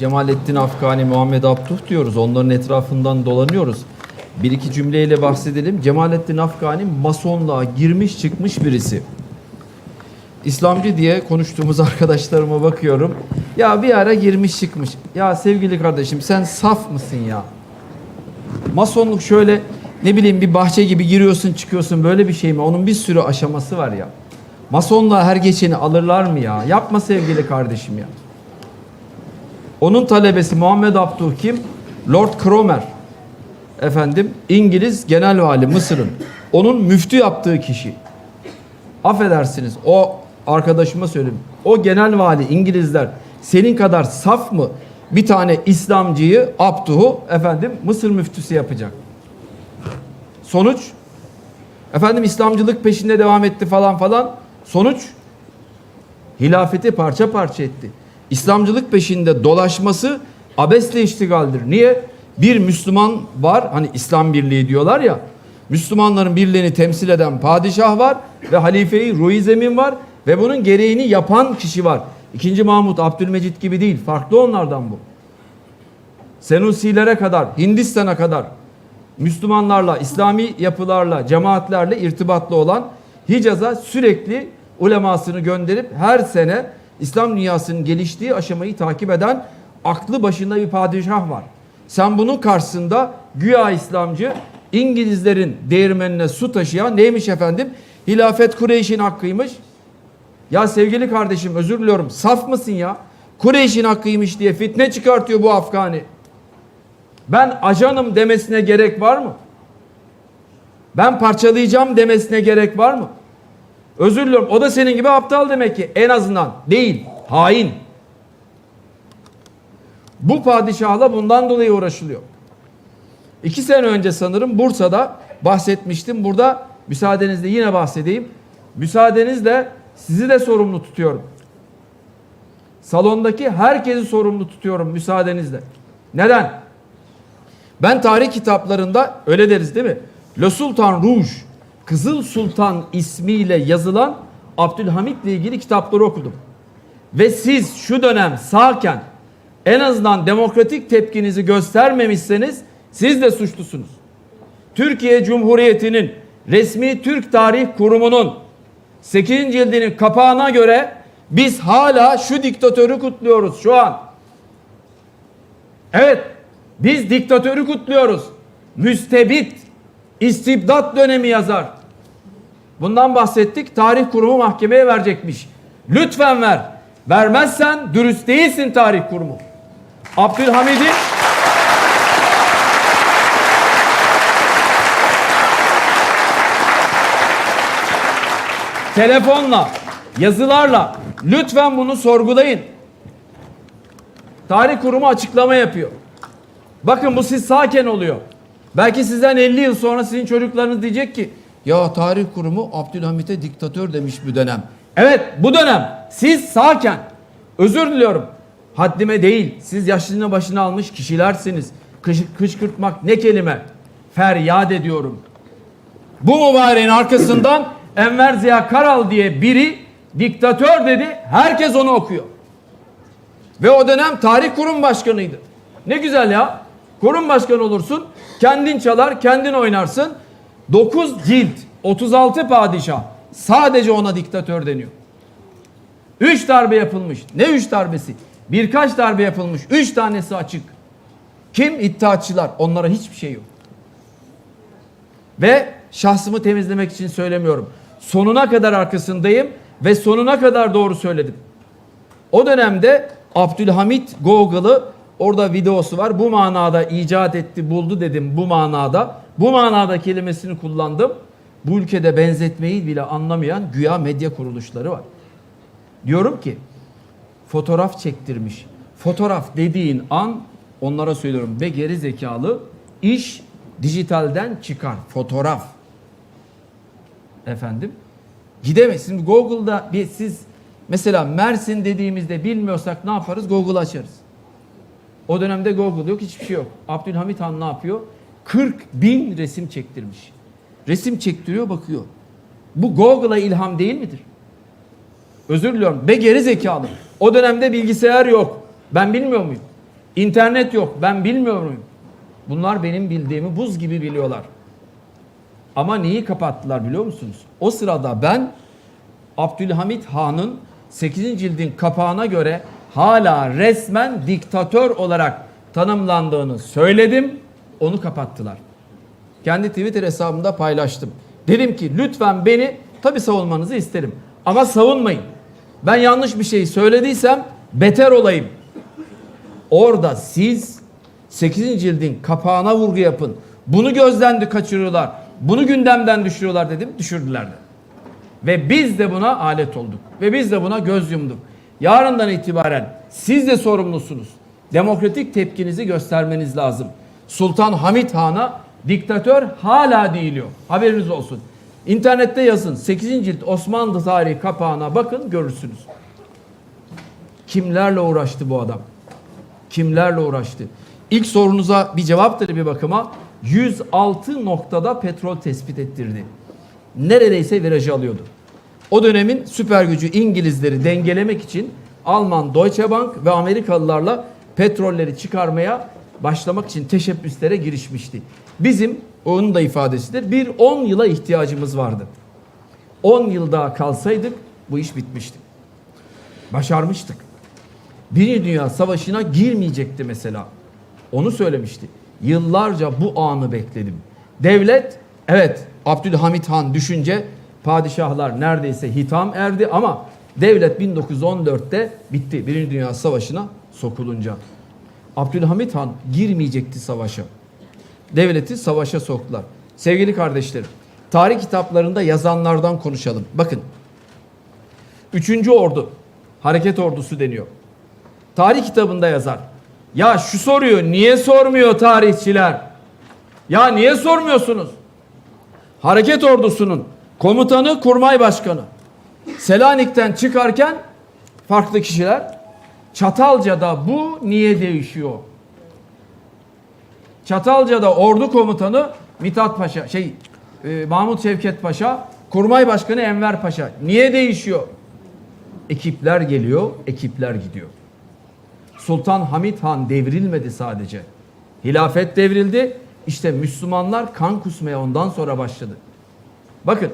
Cemalettin Afgani, Muhammed Abduh diyoruz. Onların etrafından dolanıyoruz. Bir iki cümleyle bahsedelim. Cemalettin Afgani masonluğa girmiş çıkmış birisi. İslamcı diye konuştuğumuz arkadaşlarıma bakıyorum. Ya bir ara girmiş çıkmış. Ya sevgili kardeşim sen saf mısın ya? Masonluk şöyle ne bileyim bir bahçe gibi giriyorsun çıkıyorsun böyle bir şey mi? Onun bir sürü aşaması var ya. Masonluğa her geçeni alırlar mı ya? Yapma sevgili kardeşim ya. Onun talebesi Muhammed Abduh kim? Lord Cromer. Efendim İngiliz genel vali Mısır'ın. Onun müftü yaptığı kişi. Affedersiniz o arkadaşıma söyleyeyim. O genel vali İngilizler senin kadar saf mı? Bir tane İslamcıyı Abduh'u efendim Mısır müftüsü yapacak. Sonuç efendim İslamcılık peşinde devam etti falan falan. Sonuç hilafeti parça parça etti. İslamcılık peşinde dolaşması abesle iştigaldir. Niye? Bir Müslüman var hani İslam birliği diyorlar ya. Müslümanların birliğini temsil eden padişah var ve halife-i ruhi zemin var ve bunun gereğini yapan kişi var. İkinci Mahmut Abdülmecit gibi değil. Farklı onlardan bu. Senusilere kadar, Hindistan'a kadar Müslümanlarla, İslami yapılarla, cemaatlerle irtibatlı olan Hicaz'a sürekli ulemasını gönderip her sene İslam dünyasının geliştiği aşamayı takip eden aklı başında bir padişah var. Sen bunun karşısında güya İslamcı İngilizlerin değirmenine su taşıyan neymiş efendim? Hilafet Kureyş'in hakkıymış. Ya sevgili kardeşim özür diliyorum. Saf mısın ya? Kureyş'in hakkıymış diye fitne çıkartıyor bu Afgani. Ben ajanım demesine gerek var mı? Ben parçalayacağım demesine gerek var mı? Özür diliyorum. O da senin gibi aptal demek ki. En azından. Değil. Hain. Bu padişahla bundan dolayı uğraşılıyor. İki sene önce sanırım Bursa'da bahsetmiştim. Burada müsaadenizle yine bahsedeyim. Müsaadenizle sizi de sorumlu tutuyorum. Salondaki herkesi sorumlu tutuyorum müsaadenizle. Neden? Ben tarih kitaplarında öyle deriz değil mi? Le Sultan Rouge, Kızıl Sultan ismiyle yazılan Abdülhamit'le ilgili kitapları okudum. Ve siz şu dönem sağken en azından demokratik tepkinizi göstermemişseniz siz de suçlusunuz. Türkiye Cumhuriyeti'nin resmi Türk Tarih Kurumu'nun 8. cildinin kapağına göre biz hala şu diktatörü kutluyoruz şu an. Evet, biz diktatörü kutluyoruz. Müstebit, istibdat dönemi yazar. Bundan bahsettik. Tarih kurumu mahkemeye verecekmiş. Lütfen ver. Vermezsen dürüst değilsin tarih kurumu. Abdülhamid'in telefonla, yazılarla lütfen bunu sorgulayın. Tarih kurumu açıklama yapıyor. Bakın bu siz sağken oluyor. Belki sizden 50 yıl sonra sizin çocuklarınız diyecek ki ya tarih kurumu Abdülhamit'e diktatör demiş bu dönem. Evet bu dönem siz sağken özür diliyorum. Haddime değil siz yaşlılığına başına almış kişilersiniz. Kış, kışkırtmak ne kelime? Feryat ediyorum. Bu mübareğin arkasından Enver Ziya Karal diye biri diktatör dedi. Herkes onu okuyor. Ve o dönem tarih kurum başkanıydı. Ne güzel ya. Kurum başkanı olursun. Kendin çalar, kendin oynarsın. 9 cilt, 36 padişah. Sadece ona diktatör deniyor. 3 darbe yapılmış. Ne 3 darbesi? Birkaç darbe yapılmış. 3 tanesi açık. Kim? İttihatçılar. Onlara hiçbir şey yok. Ve şahsımı temizlemek için söylemiyorum. Sonuna kadar arkasındayım ve sonuna kadar doğru söyledim. O dönemde Abdülhamit Google'ı orada videosu var. Bu manada icat etti, buldu dedim bu manada. Bu manada kelimesini kullandım. Bu ülkede benzetmeyi bile anlamayan güya medya kuruluşları var. Diyorum ki fotoğraf çektirmiş. Fotoğraf dediğin an onlara söylüyorum ve geri zekalı iş dijitalden çıkar. Fotoğraf. Efendim? Gidemezsin. Google'da bir siz mesela Mersin dediğimizde bilmiyorsak ne yaparız? Google açarız. O dönemde Google yok, hiçbir şey yok. Abdülhamit Han ne yapıyor? 40 bin resim çektirmiş. Resim çektiriyor, bakıyor. Bu Google'a ilham değil midir? Özür diliyorum. Be geri zekalı. O dönemde bilgisayar yok. Ben bilmiyor muyum? İnternet yok. Ben bilmiyorum. Bunlar benim bildiğimi buz gibi biliyorlar. Ama neyi kapattılar biliyor musunuz? O sırada ben Abdülhamit Han'ın 8. cildin kapağına göre hala resmen diktatör olarak tanımlandığını söyledim. Onu kapattılar. Kendi Twitter hesabımda paylaştım. Dedim ki lütfen beni tabi savunmanızı isterim. Ama savunmayın. Ben yanlış bir şey söylediysem beter olayım. Orada siz 8. cildin kapağına vurgu yapın. Bunu gözden kaçırıyorlar. Bunu gündemden düşürüyorlar dedim. Düşürdüler de. Ve biz de buna alet olduk. Ve biz de buna göz yumduk. Yarından itibaren siz de sorumlusunuz. Demokratik tepkinizi göstermeniz lazım. Sultan Hamit Han'a diktatör hala değiliyor. Haberiniz olsun. İnternette yazın. 8. cilt Osmanlı tarihi kapağına bakın görürsünüz. Kimlerle uğraştı bu adam? Kimlerle uğraştı? İlk sorunuza bir cevaptır bir bakıma. 106 noktada petrol tespit ettirdi. Neredeyse virajı alıyordu. O dönemin süper gücü İngilizleri dengelemek için Alman Deutsche Bank ve Amerikalılarla petrolleri çıkarmaya başlamak için teşebbüslere girişmişti. Bizim onun da ifadesidir. Bir 10 yıla ihtiyacımız vardı. 10 yıl daha kalsaydık bu iş bitmişti. Başarmıştık. Birinci Dünya Savaşı'na girmeyecekti mesela. Onu söylemişti. Yıllarca bu anı bekledim. Devlet evet Abdülhamit Han düşünce padişahlar neredeyse hitam erdi ama devlet 1914'te bitti. Birinci Dünya Savaşı'na sokulunca. Abdülhamit Han girmeyecekti savaşa. Devleti savaşa soktular. Sevgili kardeşlerim, tarih kitaplarında yazanlardan konuşalım. Bakın, 3. Ordu, hareket ordusu deniyor. Tarih kitabında yazar. Ya şu soruyor, niye sormuyor tarihçiler? Ya niye sormuyorsunuz? Hareket ordusunun komutanı Kurmay Başkanı. Selanik'ten çıkarken farklı kişiler. Çatalca'da bu niye değişiyor? Çatalca'da ordu komutanı Mithat Paşa, şey e, Mahmut Şevket Paşa, Kurmay Başkanı Enver Paşa. Niye değişiyor? Ekipler geliyor, ekipler gidiyor. Sultan Hamid Han devrilmedi sadece. Hilafet devrildi. İşte Müslümanlar kan kusmaya ondan sonra başladı. Bakın.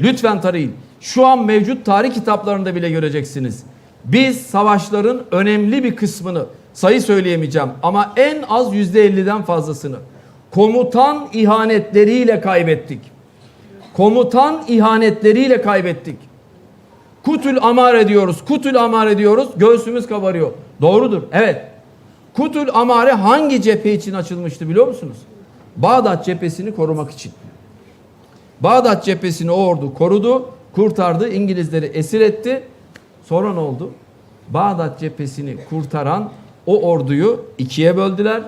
Lütfen tarayın. Şu an mevcut tarih kitaplarında bile göreceksiniz. Biz savaşların önemli bir kısmını sayı söyleyemeyeceğim ama en az yüzde elliden fazlasını komutan ihanetleriyle kaybettik. Komutan ihanetleriyle kaybettik. Kutül amar ediyoruz. Kutül amar ediyoruz. Göğsümüz kabarıyor. Doğrudur. Evet. Kutül amare hangi cephe için açılmıştı biliyor musunuz? Bağdat cephesini korumak için. Bağdat cephesini o ordu korudu, kurtardı, İngilizleri esir etti. Sonra ne oldu? Bağdat cephesini kurtaran o orduyu ikiye böldüler.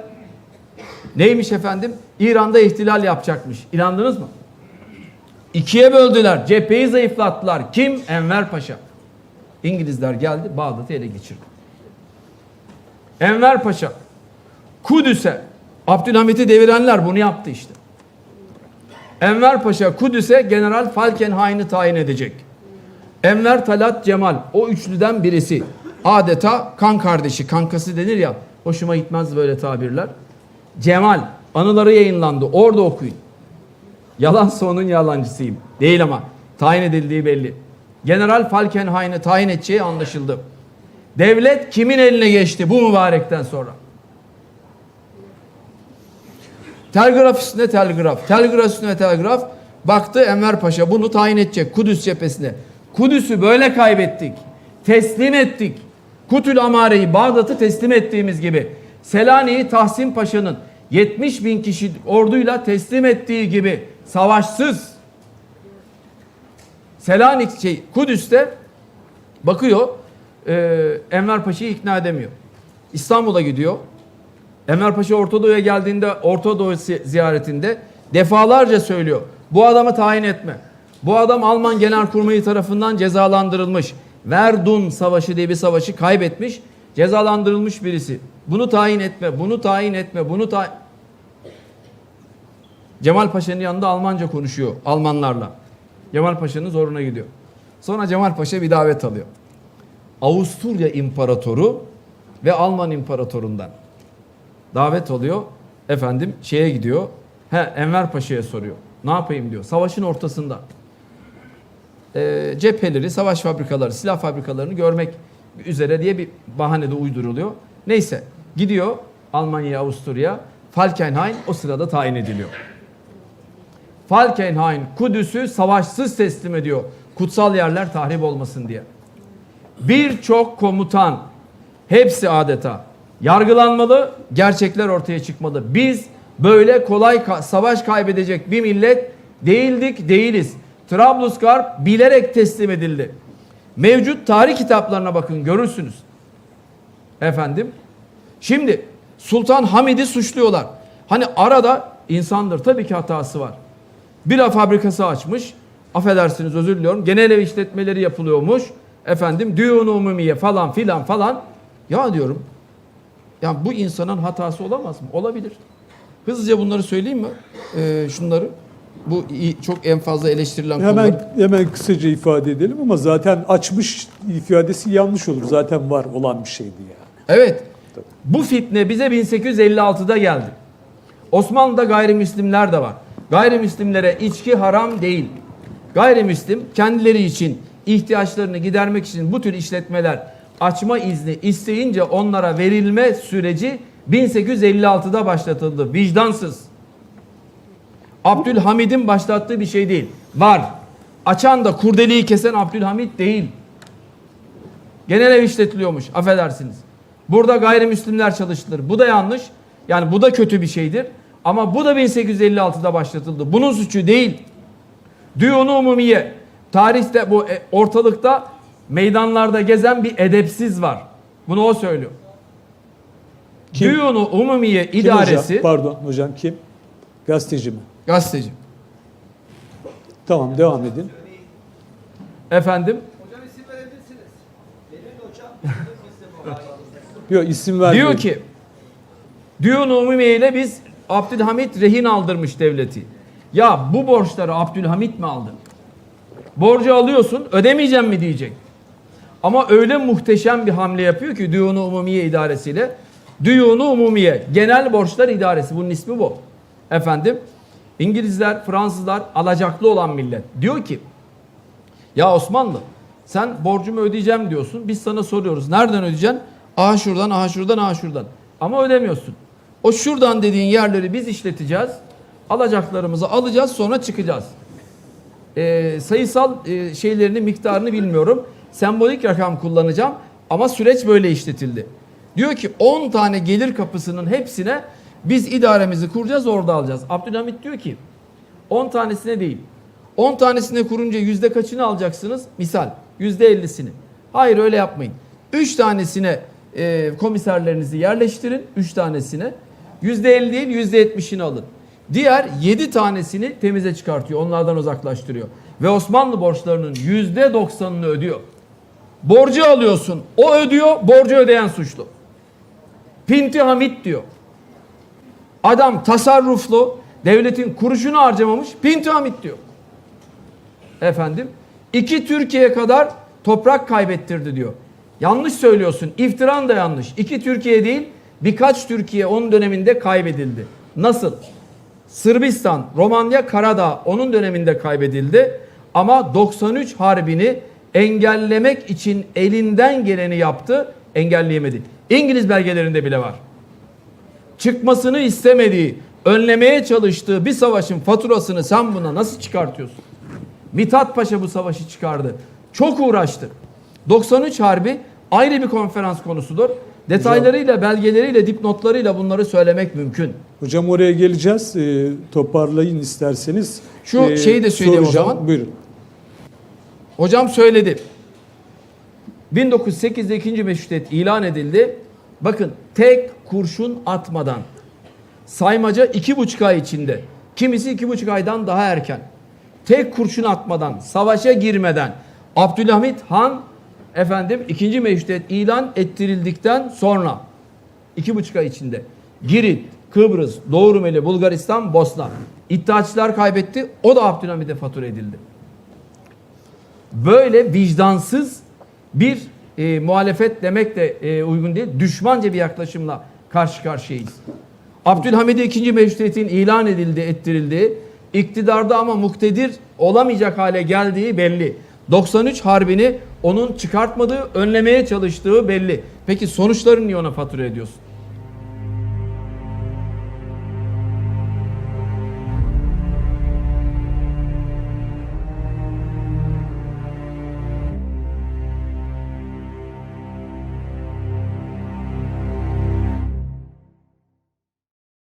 Neymiş efendim? İran'da ihtilal yapacakmış. İnandınız mı? İkiye böldüler. Cepheyi zayıflattılar. Kim? Enver Paşa. İngilizler geldi Bağdat'ı ele geçirdi. Enver Paşa Kudüs'e Abdülhamit'i devirenler bunu yaptı işte. Enver Paşa Kudüs'e General Falkenhayn'ı tayin edecek. Enver Talat Cemal o üçlüden birisi. Adeta kan kardeşi, kankası denir ya. Hoşuma gitmez böyle tabirler. Cemal anıları yayınlandı. Orada okuyun. Yalan sonun yalancısıyım. Değil ama tayin edildiği belli. General Falkenhayn'ı tayin edeceği anlaşıldı. Devlet kimin eline geçti bu mübarekten sonra? Telgraf üstüne telgraf, telgraf üstüne telgraf. Baktı Enver Paşa bunu tayin edecek Kudüs cephesine. Kudüs'ü böyle kaybettik. Teslim ettik. Kutül Amare'yi Bağdat'ı teslim ettiğimiz gibi Selanik'i Tahsin Paşa'nın 70 bin kişi orduyla teslim ettiği gibi savaşsız Selanik şey Kudüs'te bakıyor e, Enver Paşa'yı ikna edemiyor. İstanbul'a gidiyor. Enver Paşa Orta Doğu'ya geldiğinde Orta Doğu zi- ziyaretinde defalarca söylüyor. Bu adamı tayin etme. Bu adam Alman Genelkurmayı tarafından cezalandırılmış. Verdun Savaşı diye bir savaşı kaybetmiş. Cezalandırılmış birisi. Bunu tayin etme, bunu tayin etme, bunu tayin... Cemal Paşa'nın yanında Almanca konuşuyor Almanlarla. Cemal Paşa'nın zoruna gidiyor. Sonra Cemal Paşa bir davet alıyor. Avusturya İmparatoru ve Alman imparatorundan davet oluyor. Efendim şeye gidiyor. He, Enver Paşa'ya soruyor. Ne yapayım diyor. Savaşın ortasında. Ee, cepheleri, savaş fabrikaları, silah fabrikalarını görmek üzere diye bir bahane de uyduruluyor. Neyse gidiyor Almanya, Avusturya. Falkenhayn o sırada tayin ediliyor. Falkenhayn Kudüs'ü savaşsız teslim ediyor. Kutsal yerler tahrip olmasın diye. Birçok komutan hepsi adeta yargılanmalı, gerçekler ortaya çıkmalı. Biz böyle kolay ka- savaş kaybedecek bir millet değildik, değiliz. Trablusgarp bilerek teslim edildi. Mevcut tarih kitaplarına bakın görürsünüz. Efendim. Şimdi Sultan Hamid'i suçluyorlar. Hani arada insandır tabii ki hatası var. Bira fabrikası açmış. Affedersiniz özür diliyorum. Genel ev işletmeleri yapılıyormuş. Efendim düğün umumiye falan filan falan. Ya diyorum. Ya bu insanın hatası olamaz mı? Olabilir. Hızlıca bunları söyleyeyim mi? Ee, şunları. Bu iyi- çok en fazla eleştirilen konular. Hemen hemen kısaca ifade edelim ama zaten açmış ifadesi yanlış olur. Zaten var olan bir şeydi yani. Evet. Bu fitne bize 1856'da geldi. Osmanlı'da gayrimüslimler de var. Gayrimüslimlere içki haram değil. Gayrimüslim kendileri için ihtiyaçlarını gidermek için bu tür işletmeler açma izni isteyince onlara verilme süreci 1856'da başlatıldı. Vicdansız. Abdülhamid'in başlattığı bir şey değil. Var. Açan da kurdeliği kesen Abdülhamid değil. Genel ev işletiliyormuş. Affedersiniz. Burada gayrimüslimler çalıştırılır. Bu da yanlış. Yani bu da kötü bir şeydir. Ama bu da 1856'da başlatıldı. Bunun suçu değil. Düğunu umumiye. Tarihte bu e, ortalıkta meydanlarda gezen bir edepsiz var. Bunu o söylüyor. Kim? Düğunu umumiye Kim idaresi hocam? Pardon hocam kim? Gazeteci mi? gazeteci. Tamam devam edin. Efendim Hocam isim verebilirsiniz. Benim hocam. Yok isim vermiyor. Diyor ki Düğün Umumiye ile biz Abdülhamit rehin aldırmış devleti. Ya bu borçları Abdülhamit mi aldı? Borcu alıyorsun ödemeyeceğim mi diyecek. Ama öyle muhteşem bir hamle yapıyor ki Düğün Umumiye idaresiyle. Düğün Umumiye Genel Borçlar İdaresi bunun ismi bu. Efendim İngilizler, Fransızlar alacaklı olan millet. Diyor ki ya Osmanlı sen borcumu ödeyeceğim diyorsun. Biz sana soruyoruz. Nereden ödeyeceksin? Aha şuradan, aha şuradan, aha şuradan. Ama ödemiyorsun. O şuradan dediğin yerleri biz işleteceğiz. Alacaklarımızı alacağız sonra çıkacağız. Ee, sayısal e, şeylerini, miktarını bilmiyorum. Sembolik rakam kullanacağım ama süreç böyle işletildi. Diyor ki 10 tane gelir kapısının hepsine biz idaremizi kuracağız orada alacağız. Abdülhamit diyor ki 10 tanesine değil. 10 tanesine kurunca yüzde kaçını alacaksınız? Misal yüzde 50'sini. Hayır öyle yapmayın. 3 tanesine e, komiserlerinizi yerleştirin. 3 tanesine. Yüzde 50 değil yüzde 70'ini alın. Diğer 7 tanesini temize çıkartıyor. Onlardan uzaklaştırıyor. Ve Osmanlı borçlarının yüzde 90'ını ödüyor. Borcu alıyorsun. O ödüyor. Borcu ödeyen suçlu. Pinti Hamit diyor. Adam tasarruflu, devletin kuruşunu harcamamış, Pinti Hamit diyor. Efendim, iki Türkiye kadar toprak kaybettirdi diyor. Yanlış söylüyorsun, iftiran da yanlış. İki Türkiye değil, birkaç Türkiye onun döneminde kaybedildi. Nasıl? Sırbistan, Romanya, Karadağ onun döneminde kaybedildi. Ama 93 Harbi'ni engellemek için elinden geleni yaptı, engelleyemedi. İngiliz belgelerinde bile var çıkmasını istemediği, önlemeye çalıştığı bir savaşın faturasını sen buna nasıl çıkartıyorsun? Mithat Paşa bu savaşı çıkardı. Çok uğraştı. 93 Harbi ayrı bir konferans konusudur. Detaylarıyla, belgeleriyle, dipnotlarıyla bunları söylemek mümkün. Hocam oraya geleceğiz. Ee, toparlayın isterseniz. Şu Ee, şeyi de söyleyeyim o soracağım. zaman. Buyurun. Hocam söyledi. 1908'de ikinci meşrutiyet ilan edildi. Bakın tek kurşun atmadan saymaca iki buçuk ay içinde kimisi iki buçuk aydan daha erken tek kurşun atmadan savaşa girmeden Abdülhamit Han efendim ikinci meşrutiyet ilan ettirildikten sonra iki buçuk ay içinde Girit, Kıbrıs, Doğu Rumeli, Bulgaristan, Bosna İttihatçılar kaybetti. O da Abdülhamit'e fatura edildi böyle vicdansız bir e, muhalefet demek de e, uygun değil. Düşmanca bir yaklaşımla karşı karşıyayız. Abdülhamid'e ikinci meşrutiyetin ilan edildi, ettirildi. İktidarda ama muktedir olamayacak hale geldiği belli. 93 harbini onun çıkartmadığı, önlemeye çalıştığı belli. Peki sonuçlarını niye ona fatura ediyorsun?